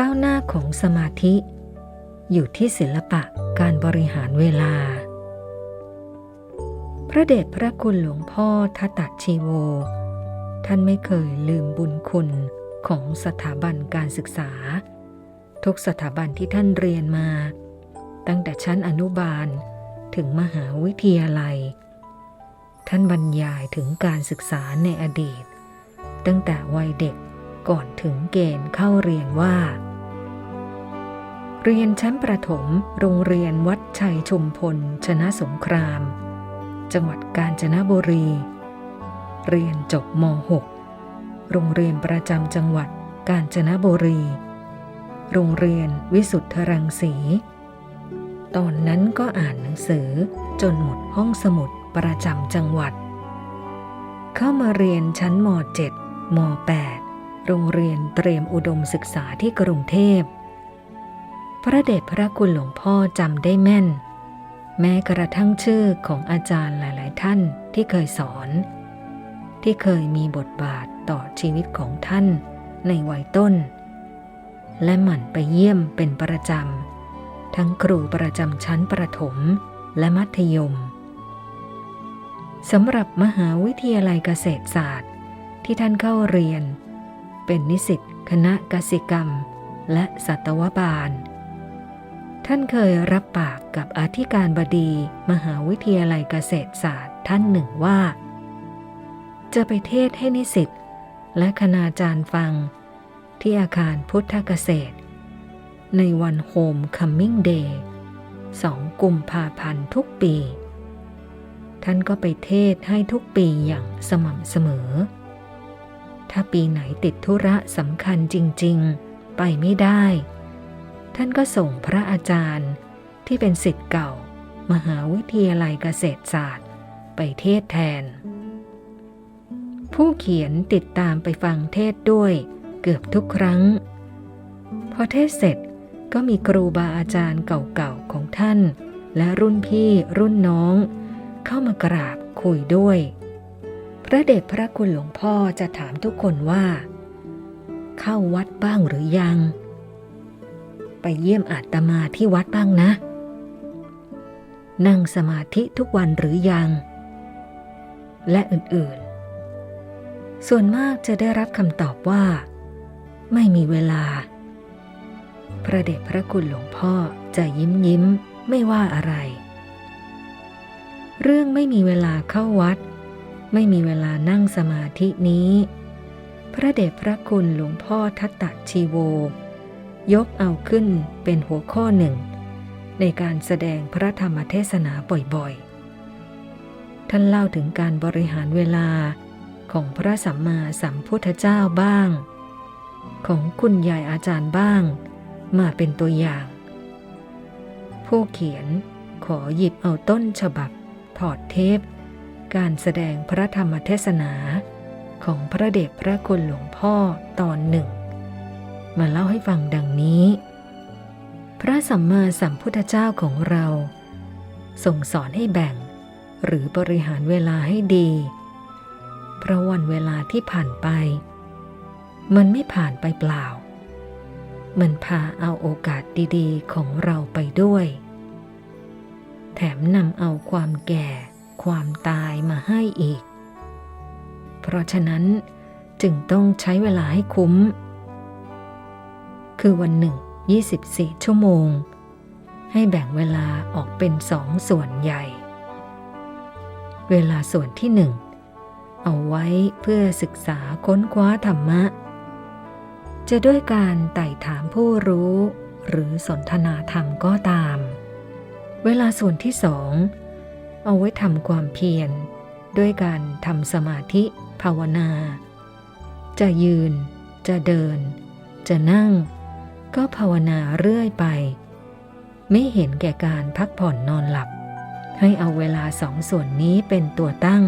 ก้าวหน้าของสมาธิ อยู่ที่ศิลปะการบริหารเวลา พระเดชพระคุณหลวงพ่อทัตตชีโว ท่านไม่เคยลืมบุญคุณของสถาบันการศึกษา ทุกสถาบันที่ท่านเรียนมา ตั้งแต่ชั้นอนุบาลถึงมหาวิทยาลัย ท่านบรรยายถึงการศึกษาในอดีต ตั้งแต่วัยเด็ก ก่อนถึงเกณฑ์เข้าเรียนว่า เรียนชั้นประถมโรงเรียนวัดชัยชุมพล ชนะสงคราม จังหวัดกาญจนบุรี เรียนจบม .6 โรงเรียนประจำจังหวัดกาญจนบุรี โรงเรียนวิสุทธรังสี ตอนนั้นก็อ่านหนังสือจนหมดห้องสมุดประจำจังหวัด เข้ามาเรียนชั้นม .7 ม .8 โรงเรียนเตรียมอุดมศึกษาที่กรุงเทพ พระเดชพระคุณหลวงพ่อจำได้แม่น แม้กระทั่งชื่อของอาจารย์หลาย ๆ ท่านที่เคยสอน ที่เคยมีบทบาทต่อชีวิตของท่านในวัยต้น และหมั่นไปเยี่ยมเป็นประจำ ทั้งครูประจำชั้นประถมและมัธยมสำหรับมหาวิทยาลัยเกษตรศาสตร์ ที่ท่านเข้าเรียน เป็นนิสิตคณะกสิกรรม และสัตวบาล ท่านเคยรับปากกับอธิการบดีมหาวิทยาลัยเกษตรศาสตร์ท่านหนึ่งว่า จะไปเทศให้นิสิตและคณาจารย์ฟัง ที่อาคารพุทธเกษตร ในวันโฮมคัมมิ่งเดย์สองกุมภาพันธ์ทุกปี ท่านก็ไปเทศให้ทุกปีอย่างสม่ำเสมอ ถ้าปีไหนติดธุระสำคัญจริง ๆ ไปไม่ได้ ท่านก็ส่งพระอาจารย์ที่เป็นสิทธิ์เก่า มหาวิทยาลัยเกษตรศาสตร์ ไปเทศแทน ผู้เขียนติดตามไปฟังเทศด้วยเกือบทุกครั้ง พอเทศเสร็จก็มีครูบาอาจารย์เก่าๆของท่าน และรุ่นพี่รุ่นน้อง เข้ามากราบคุยด้วย พระเดชพระคุณหลวงพ่อจะถามทุกคนว่า เข้าวัดบ้างหรือยัง ไปเยี่ยมอาตมาที่วัดบ้างนะ นั่งสมาธิทุกวันหรือยัง และอื่นๆ ส่วนมากจะได้รับคำตอบว่า ไม่มีเวลา พระเดชพระคุณหลวงพ่อจะยิ้มยิ้มไม่ว่าอะไร เรื่องไม่มีเวลาเข้าวัด ไม่มีเวลานั่งสมาธินี้ พระเดชพระคุณหลวงพ่อทัตตชีโว ยกเอาขึ้นเป็นหัวข้อหนึ่ง ในการแสดงพระธรรมเทศนาบ่อยๆ ท่านเล่าถึงการบริหารเวลาของพระสัมมาสัมพุทธเจ้าบ้าง ของคุณยายอาจารย์บ้าง มาเป็นตัวอย่าง ผู้เขียนขอหยิบเอาต้นฉบับถอดเทป การแสดงพระธรรมเทศนาของพระเดชพระคุณหลวงพ่อตอนหนึ่ง มาเล่าให้ฟังดังนี้ พระสัมมาสัมพุทธเจ้าของเราส่งสอนให้แบ่ง หรือบริหารเวลาให้ดี เพราะวันเวลาที่ผ่านไป มันไม่ผ่านไปเปล่า มันพาเอาโอกาสดีๆของเราไปด้วย แถมนำเอาความแก่ ความตายมาให้อีก เพราะฉะนั้นจึงต้องใช้เวลาให้คุ้ม คือวันหนึ่ง 24 ชั่วโมง ให้แบ่งเวลาออกเป็นสองส่วนใหญ่ เวลาส่วนที่หนึ่งเอาไว้เพื่อศึกษาค้นคว้าธรรมะ จะด้วยการไต่ถามผู้รู้หรือสนทนาธรรมก็ตาม เวลาส่วนที่สอง เอาไว้ทำความเพียร ด้วยการทำสมาธิภาวนา จะยืน จะเดิน จะนั่ง ก็ภาวนาเรื่อยไป ไม่เห็นแก่การพักผ่อนนอนหลับ ให้เอาเวลาสองส่วนนี้เป็นตัวตั้ง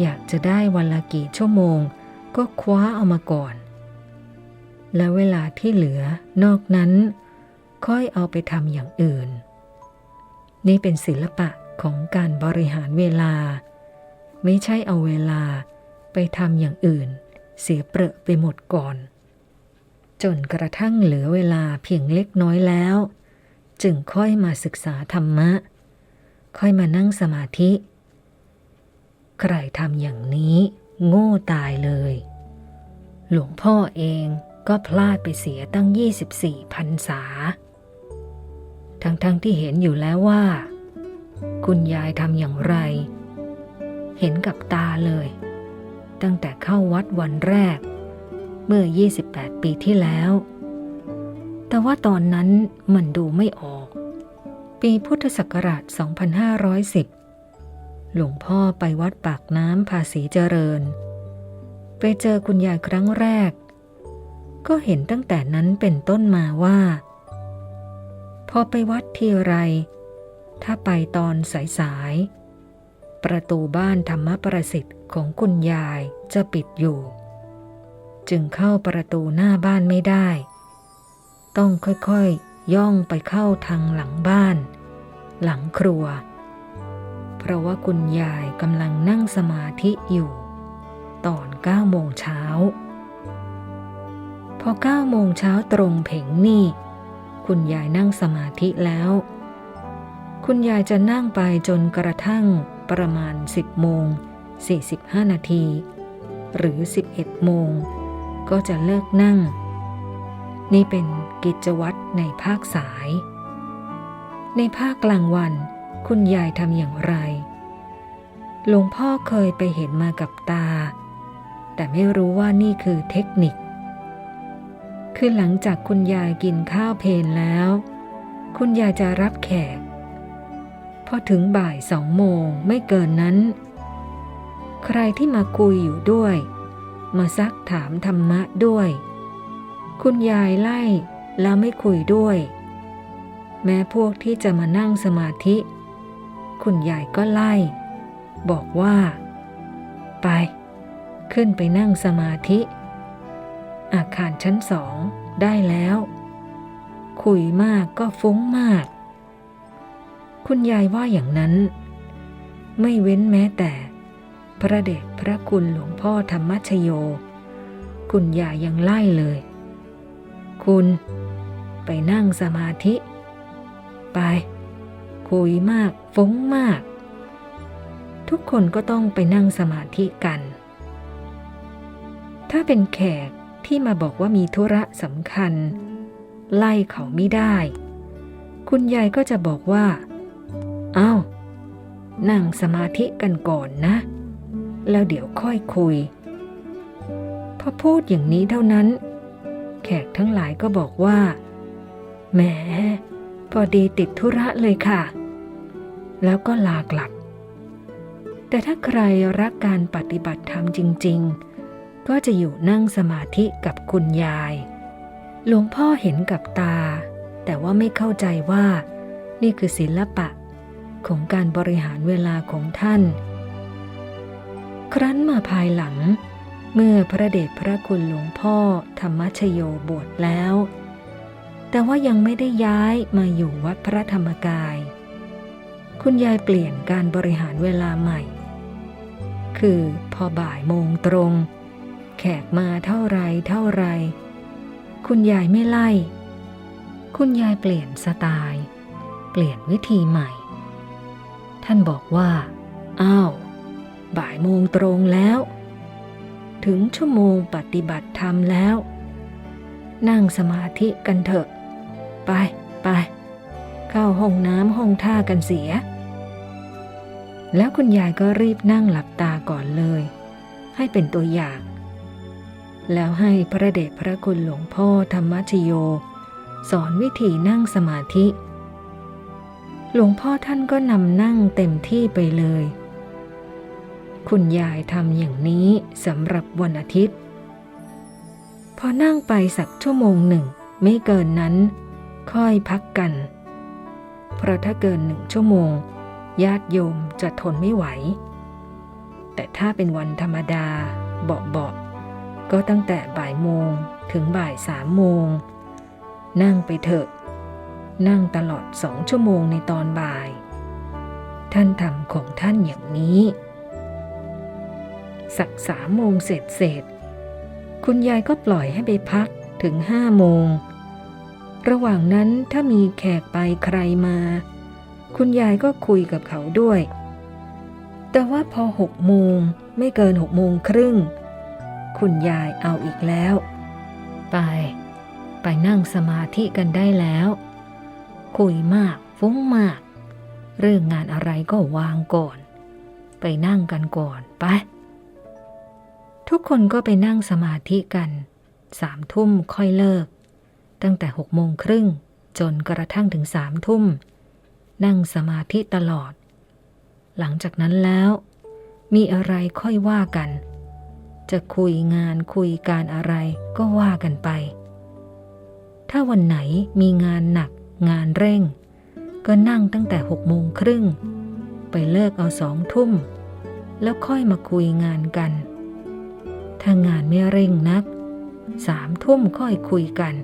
อยากจะได้วันละกี่ชั่วโมง ก็คว้าเอามาก่อน และเวลาที่เหลือนอกนั้น ค่อยเอาไปทำอย่างอื่น นี่เป็นศิลปะ ของการบริหารเวลา ไม่ใช่เอาเวลาไปทำอย่างอื่น เสียเปรอะไปหมดก่อน จนกระทั่งเหลือเวลาเพียงเล็กน้อยแล้ว จึงค่อยมาศึกษาธรรมะ ค่อยมานั่งสมาธิ ใครทำอย่างนี้โง่ตายเลย หลวงพ่อเองก็พลาดไปเสียตั้ง 24พรรษา ทั้งๆทที่เห็นอยู่แล้วว่า คุณยายทำอย่างไร เห็นกับตาเลย ตั้งแต่เข้าวัดวันแรก เมื่อ 28 ปีที่แล้ว แต่ว่าตอนนั้นมันดูไม่ออก ปีพุทธศักราช 2510 หลวงพ่อไปวัดปากน้ำภาษีเจริญ ไปเจอคุณยายครั้งแรก ก็เห็นตั้งแต่นั้นเป็นต้นมาว่า พอไปวัดทีไร ถ้าไปตอนสายๆ ประตูบ้านธรรมประสิทธิ์ของคุณยายจะปิดอยู่ จึงเข้าประตูหน้าบ้านไม่ได้ ต้องค่อยๆ ย่องไปเข้าทางหลังบ้าน หลังครัว เพราะว่าคุณยายกำลังนั่งสมาธิอยู่ ตอน9โมงเช้า พอ9โมงเช้าตรงเพ่งนี่ คุณยายนั่งสมาธิแล้ว คุณยายจะนั่งไปจนกระทั่งประมาณ 10โมง45 นาที หรือ 11 โมง ก็จะเลิกนั่ง นี่เป็นกิจวัตรในภาคสาย ในภาคกลางวัน คุณยายทำอย่างไร หลวงพ่อเคยไปเห็นมากับตา แต่ไม่รู้ว่านี่คือเทคนิค คือหลังจากคุณยายกินข้าวเพลนแล้ว คุณยายจะรับแขก อถึงบ่ายสองโมงไม่เกินนั้น ใครที่มาคุยอยู่ด้วย มาซักถามธรรมะด้วย คุณยายไล่แล้วไม่คุยด้วย แม้พวกที่จะมานั่งสมาธิ คุณยายก็ไล่ บอกว่า ไป ขึ้นไปนั่งสมาธิ อาคารชั้นสองได้แล้ว คุยมากก็ฟุ้งมาก คุณยายว่าอย่างนั้น ไม่เว้นแม้แต่ พระเดชพระคุณหลวงพ่อธรรมชโย คุณยายยังไล่เลย คุณไปนั่งสมาธิ ไป คุยมากฟุ้งมาก ทุกคนก็ต้องไปนั่งสมาธิกัน ถ้าเป็นแขกที่มาบอกว่ามีธุระสำคัญ ไล่เขาไม่ได้ คุณยายก็จะบอกว่า อา้านั่งสมาธิกันก่อนนะ แล้วเดี๋ยวค่อยคุย พอพูดอย่างนี้เท่านั้น แขกทั้งหลายก็บอกว่า แหม พอดีติดธุระเลยค่ะ แล้วก็ลากลับ แต่ถ้าใครรักการปฏิบัติธรรมจริง ๆ ก็จะอยู่นั่งสมาธิกับคุณยาย หลวงพ่อเห็นกับตา แต่ว่าไม่เข้าใจว่า นี่คือศิลปะ ของการบริหารเวลาของท่าน ครั้นมาภายหลัง เมื่อพระเดชพระคุณหลวงพ่อธรรมชโยบวชแล้ว แต่ว่ายังไม่ได้ย้ายมาอยู่วัดพระธรรมกาย คุณยายเปลี่ยนการบริหารเวลาใหม่ คือพอบ่ายโมงตรง แขกมาเท่าไรเท่าไร คุณยายไม่ไล่ คุณยายเปลี่ยนสไตล์ เปลี่ยนวิธีใหม่ ท่านบอกว่า อ้าว บ่ายโมงตรงแล้ว ถึงชั่วโมงปฏิบัติธรรมแล้ว นั่งสมาธิกันเถอะ ไปไป เข้าห้องน้ำห้องท่ากันเสีย แล้วคุณยายก็รีบนั่งหลับตาก่อนเลย ให้เป็นตัวอย่าง แล้วให้พระเดชพระคุณหลวงพ่อธรรมชโย สอนวิธีนั่งสมาธิ หลวงพ่อท่านก็นำนั่งเต็มที่ไปเลย คุณยายทำอย่างนี้สำหรับวันอาทิตย์ พอนั่งไปสักชั่วโมงหนึ่ง ไม่เกินนั้น ค่อยพักกัน เพราะถ้าเกินหนึ่งชั่วโมง ญาติโยมจะทนไม่ไหว แต่ถ้าเป็นวันธรรมดาเบาๆก็ตั้งแต่บ่ายโมงถึงบ่ายสามโมง นั่งไปเถอะ นั่งตลอดสองชั่วโมงในตอนบ่าย ท่านทำของท่านอย่างนี้ สักสามโมงเสร็จเสร็จ คุณยายก็ปล่อยให้ไปพักถึงห้าโมง ระหว่างนั้นถ้ามีแขกไปใครมา คุณยายก็คุยกับเขาด้วย แต่ว่าพอหกโมงไม่เกินหกโมงครึ่ง คุณยายเอาอีกแล้ว ไป ไปนั่งสมาธิกันได้แล้ว คุยมากฟุ้งมาก เรื่องงานอะไรก็วางก่อน ไปนั่งกันก่อนไป ทุกคนก็ไปนั่งสมาธิกันสามทุ่มค่อยเลิก ตั้งแต่หกโมงครึ่งจนกระทั่งถึงสามทุ่ม นั่งสมาธิตลอด หลังจากนั้นแล้ว มีอะไรค่อยว่ากัน จะคุยงานคุยการอะไรก็ว่ากันไป ถ้าวันไหนมีงานหนัก งานเร่ง ก็นั่งตั้งแต่หกโมงครึ่ง ไปเลิกเอาสองทุ่ม แล้วค่อยมาคุยงานกัน ถ้างานไม่เร่งนัก สามทุ่มค่อยคุยกัน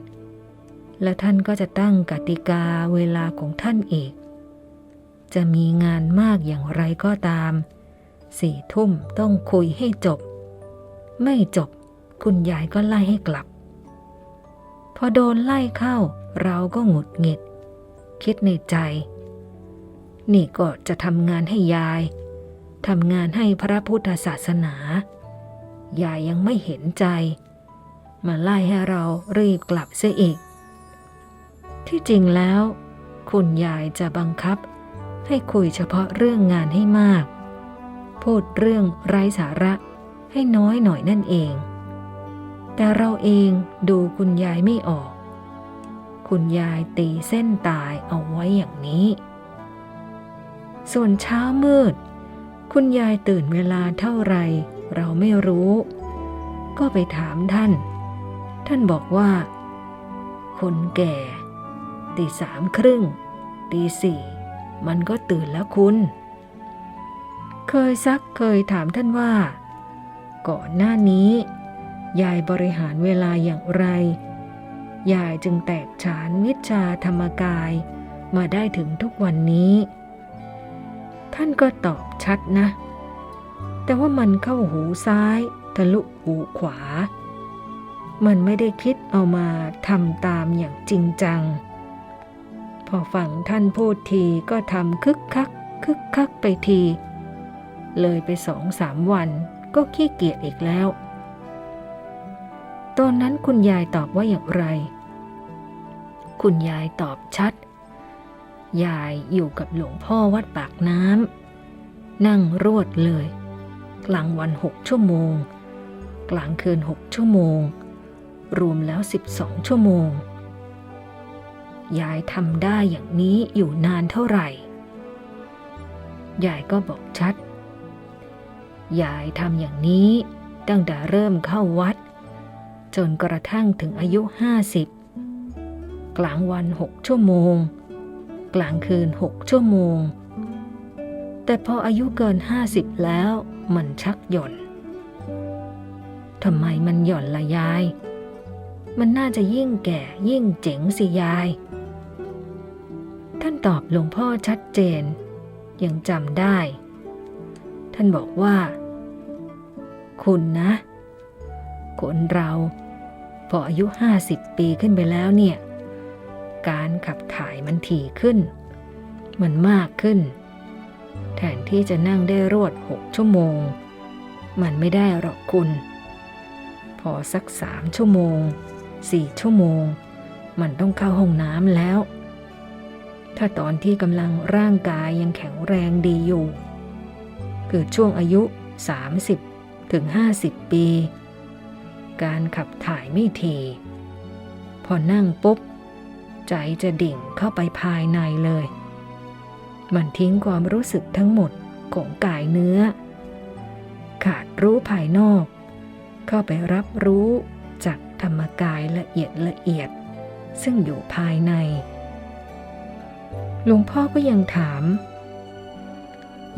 และท่านก็จะตั้งกติกาเวลาของท่านอีก จะมีงานมากอย่างไรก็ตาม สี่ทุ่มต้องคุยให้จบ ไม่จบคุณยายก็ไล่ให้กลับ พอโดนไล่เข้าเราก็หงุดหงิด คิดในใจ นี่ก็จะทำงานให้ยายทำงานให้พระพุทธศาสนา ยายยังไม่เห็นใจ มาไล่ให้เรารีบกลับเสียอีก ที่จริงแล้ว คุณยายจะบังคับ ให้คุยเฉพาะเรื่องงานให้มาก พูดเรื่องไร้สาระให้น้อยหน่อยนั่นเอง แต่เราเองดูคุณยายไม่ออก คุณยายตีเส้นตายเอาไว้อย่างนี้ ส่วนเช้ามืด คุณยายตื่นเวลาเท่าไรเราไม่รู้ ก็ไปถามท่าน ท่านบอกว่า คนแก่ตีสามครึ่งตีสี่มันก็ตื่นแล้วคุณ เคยซักเคยถามท่านว่า ก่อนหน้านี้ ยายบริหารเวลาอย่างไร ยายจึงแตกฉานวิชาธรรมกาย มาได้ถึงทุกวันนี้ ท่านก็ตอบชัดนะ แต่ว่ามันเข้าหูซ้าย ทะลุหูขวา มันไม่ได้คิดเอามาทำตามอย่างจริงจัง พอฟังท่านพูดทีก็ทำคึกคัก คึกคักไปที เลยไปสองสามวันก็ขี้เกียจอีกแล้ว ตอนนั้นคุณยายตอบว่าอย่างไร คุณยายตอบชัด ยายอยู่กับหลวงพ่อวัดปากน้ำ นั่งรวดเลย กลางวันหกชั่วโมง กลางคืนหกชั่วโมง รวมแล้วสิบสองชั่วโมง ยายทำได้อย่างนี้อยู่นานเท่าไหร่ ยายก็บอกชัด ยายทำอย่างนี้ตั้งแต่เริ่มเข้าวัด จนกระทั่งถึงอายุห้าสิบกลางวันหกชั่วโมง กลางคืนหกชั่วโมง แต่พออายุเกินห้าสิบแล้วมันชักหย่อนทำไมมันหย่อนละยาย มันน่าจะยิ่งแก่ยิ่งเจ๋งสิยาย ท่านตอบหลวงพ่อชัดเจน ยังจำได้ ท่านบอกว่า คุณนะ คนเราพออายุห้าสิบปีขึ้นไปแล้วเนี่ย การขับถ่ายมันถี่ขึ้น มันมากขึ้น แทนที่จะนั่งได้รวดหกชั่วโมง มันไม่ได้หรอกคุณ พอสักสามชั่วโมงสี่ชั่วโมง มันต้องเข้าห้องน้ำแล้ว ถ้าตอนที่กำลังร่างกายยังแข็งแรงดีอยู่คือช่วงอายุ 30 ถึง 50 ปี การขับถ่ายไม่ที พอนั่งปุ๊บ ใจจะดิ่งเข้าไปภายในเลย มันทิ้งความรู้สึกทั้งหมดของกายเนื้อ ขาดรู้ภายนอก เข้าไปรับรู้จากธรรมกายละเอียดละเอียด ซึ่งอยู่ภายใน หลวงพ่อก็ยังถาม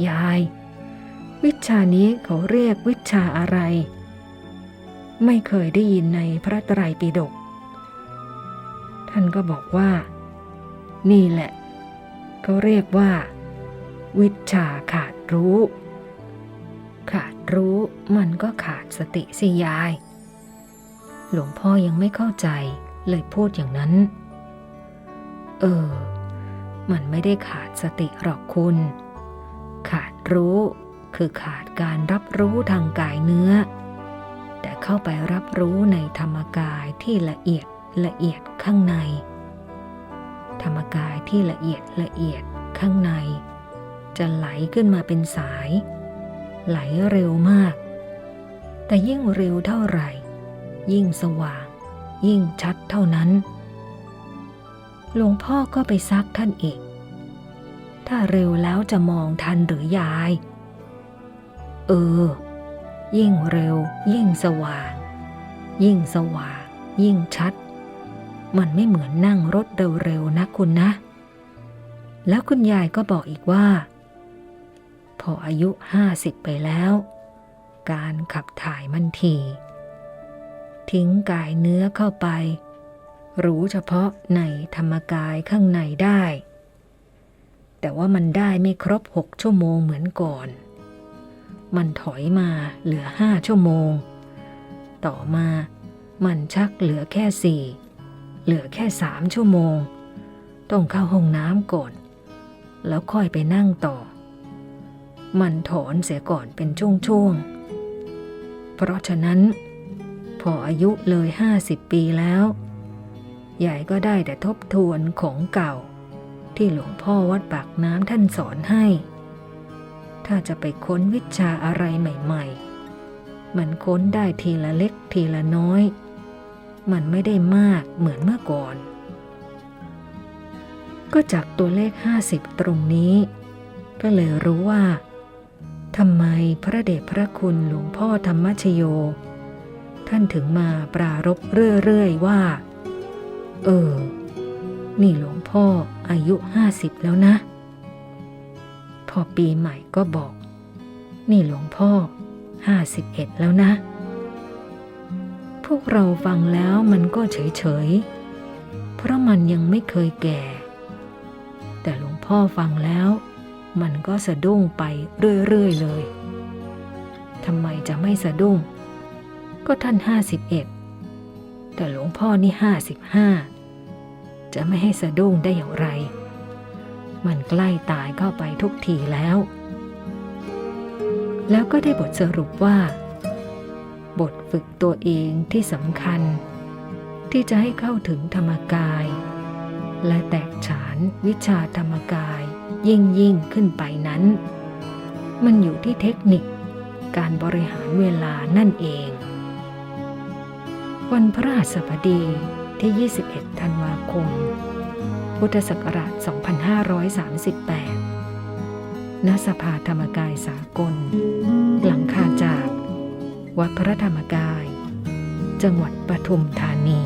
ยาย วิชานี้เขาเรียกวิชาอะไร ไม่เคยได้ยินในพระไตรปิฎกท่านก็บอกว่า นี่แหละเขาเรียกว่า วิชาขาดรู้ ขาดรู้มันก็ขาดสติสิยาย หลวงพ่อยังไม่เข้าใจเลยพูดอย่างนั้น เออ มันไม่ได้ขาดสติหรอกคุณ ขาดรู้คือขาดการรับรู้ทางกายเนื้อ แต่เข้าไปรับรู้ในธรรมกายที่ละเอียดละเอียดข้างใน ธรรมกายที่ละเอียดละเอียดข้างใน จะไหลขึ้นมาเป็นสาย ไหลเร็วมาก แต่ยิ่งเร็วเท่าไหร่ ยิ่งสว่าง ยิ่งชัดเท่านั้น หลวงพ่อก็ไปซักท่านอีก ถ้าเร็วแล้วจะมองทันหรือยาย เออ ยิ่งเร็ว ยิ่งสว่าง ยิ่งสว่าง ยิ่งชัด มันไม่เหมือนนั่งรถเร็วๆนะคุณนะ แล้วคุณยายก็บอกอีกว่า พออายุห้าสิบไปแล้ว การขับถ่ายมันทีทิ้งกายเนื้อเข้าไป รู้เฉพาะในธรรมกายข้างในได้ แต่ว่ามันได้ไม่ครบหกชั่วโมงเหมือนก่อน มันถอยมาเหลือห้าชั่วโมง ต่อมามันชักเหลือแค่สี่เหลือแค่สามชั่วโมง ต้องเข้าห้องน้ำก่อน แล้วค่อยไปนั่งต่อ มันถอนเสียก่อนเป็นช่วงๆ เพราะฉะนั้น พออายุเลยห้าสิบปีแล้วใหญ่ก็ได้แต่ทบทวนของเก่า ที่หลวงพ่อวัดปากน้ำท่านสอนให้ ถ้าจะไปค้นวิชาอะไรใหม่ ๆ มันค้นได้ทีละเล็กทีละน้อย มันไม่ได้มากเหมือนเมื่อก่อน ก็จากตัวเลข 50 ตรงนี้ ก็เลยรู้ว่าทำไมพระเดชพระคุณหลวงพ่อธรรมชโย ท่านถึงมาปรารบเรื่อยๆว่า เออ นี่หลวงพ่ออายุ50แล้วนะ พอปีใหม่ก็บอก นี่หลวงพ่อ51แล้วนะ พวกเราฟังแล้วมันก็เฉยๆเพราะมันยังไม่เคยแก่ แต่หลวงพ่อฟังแล้ว มันก็สะดุ้งไปเรื่อยๆเลยทำไมจะไม่สะดุ้ง ก็ท่าน51แต่หลวงพ่อนี่55จะไม่ให้สะดุ้งได้อย่างไร มันใกล้ตายเข้าไปทุกทีแล้ว แล้วก็ได้บทสรุปว่า บทฝึกตัวเองที่สำคัญ ที่จะให้เข้าถึงธรรมกาย และแตกฉานวิชาธรรมกายยิ่งยิ่งขึ้นไปนั้น มันอยู่ที่เทคนิคการบริหารเวลานั่นเอง วันพระหัสบดีที่ 21 ธันวาคม พุทธศักราช 2538 ณ สภาธรรมกายสากล หลังคาจาก วัดพระธรรมกาย จังหวัดปทุมธานี